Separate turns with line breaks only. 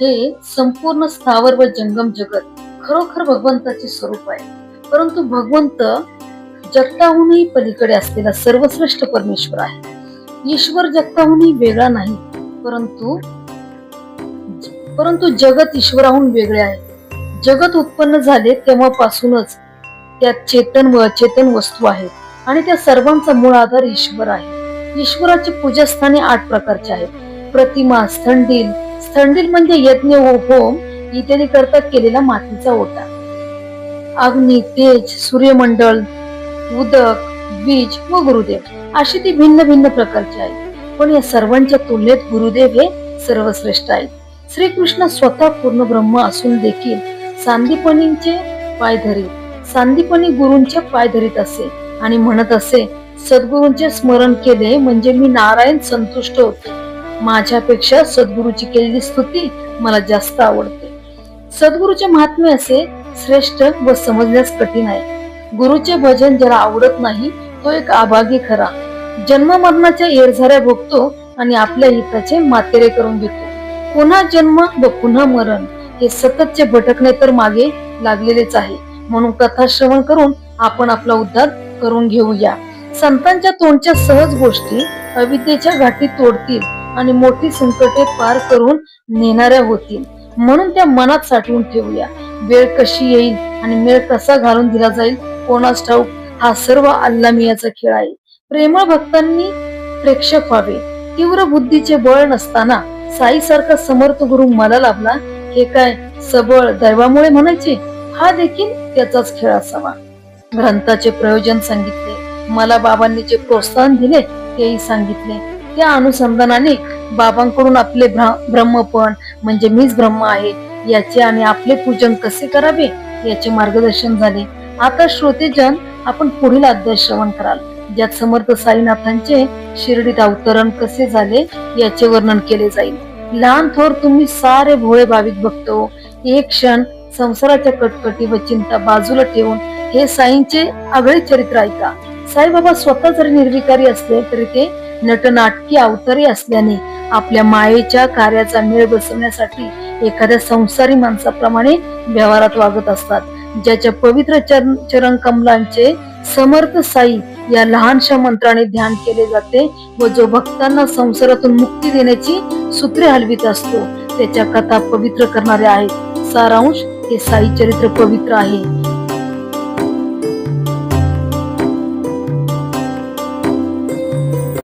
हे संपूर्ण स्थावर व जंगम जगत खरोखर भगवंताचे स्वरूप आहे. परंतु भगवंत जगताहूनही पलीकडे असलेला सर्वश्रेष्ठ परमेश्वर आहे. ईश्वर जगताहूनही वेगळा नाही परंतु परंतु जगत ईश्वराहून वेगळे आहे. जगत उत्पन्न झाले तेव्हापासूनच त्यात चेतन व अचेतन वस्तू आहेत आणि त्या सर्वांचा मूळ आधार ईश्वर आहे. ईश्वराची पूजास्थाने आठ प्रकारचे आहेत. प्रतिमा स्थंडील स्थंडिल म्हणजे यज्ञ होम हो. इत्यादी करता केलेला मातीचा ओटा. अग्नी तेज सूर्यमंडळ उदक बीज व गुरुदेव. अशी ती भिन्न भिन्न प्रकारची आहेत. पण या सर्वांच्या तुलनेत गुरुदेव हे सर्वश्रेष्ठ आहेत. श्रीकृष्ण स्वतः पूर्ण ब्रह्म असून देखील सांदीपणींचे पाय धरीत सांदीपणी गुरूंचे पाय धरीत असे आणि म्हणत असे सद्गुरूंचे स्मरण केले म्हणजे मी नारायण संतुष्ट होते. माझ्यापेक्षा सद्गुरूची केलेली स्तुती मला जास्त आवडते. सद्गुरूचे महात्म्य असे श्रेष्ठ व समजण्यास कठीण आहे. गुरुचे भजन ज्याला आवडत नाही तो एक आभागी खरा. जन्म मरणाच्या येरझाऱ्या भोगतो आणि आपल्या हिताचे मातेरे करून घेतो. पुन्हा जन्म व पुन्हा मरण हे सततचे भटकणे तर मागे लागलेलेच आहे. म्हणून कथा श्रवण करून आपण आपला उद्धार करून घेऊया. संतांच्या तोंडच्या सहज गोष्टी अविद्येच्या घाटी तोडतील. आणि मोठी संकटे पार करून नेणाऱ्या होतील म्हणून त्या मनात साठवून ठेवूया. वेळ कशी येईल आणि मेळ कसा घालून दिला जाईल? कोणास ठाऊक हा सर्व अल्लामियाचा खेळ आहे. प्रेमळ भक्तांनी प्रेक्षक व्हावे. तीव्र बुद्धीचे बळ नसताना साई सारखा समर्थ गुरु मला लाभला. हे काय सबळ दैवामुळे म्हणायचे? हा देखील त्याचाच खेळ असावा. ग्रंथाचे प्रयोजन सांगितले. मला बाबांनी जे प्रोत्साहन दिले तेही सांगितले. त्या अनुसंधानाने बाबांकडून आपले ब्रह्मपण म्हणजे मीच ब्रह्म आहे याचे आणि आपले पूजन कसे करावे याचे मार्गदर्शन झाले. आता श्रोतेजन आपण पुढील अध्याय श्रवण कराल. ज्यात समर्थ साईनाथांचे शिर्डीत अवतरण कसे झाले याचे वर्णन केले जाईल. लहान थोर तुम्ही सारे भोळे भाविक बघतो हो. एक क्षण संसाराच्या कटकटी व चिंता बाजूला ठेवून हे साईंचे आगळे चरित्र ऐका. साईबाबा स्वतः जरी निर्विकारी असले तरी ते नटनाटकी अवतारी असल्याने आपल्या मायेच्या कार्याचा मेळ बसवण्यासाठी एखाद्या संसारी माणसाप्रमाणे व्यवहारात वागत असतात. ज्याच्या पवित्र चरण चरण कमलांचे समर्थ साई या लहानशा मंत्राने ध्यान केले जाते व जो भक्तांना संसारातून मुक्ती देण्याची सूत्रे हलवित असतो त्याच्या कथा पवित्र करणाऱ्या आहेत. सारांश हे साई चरित्र पवित्र आहे.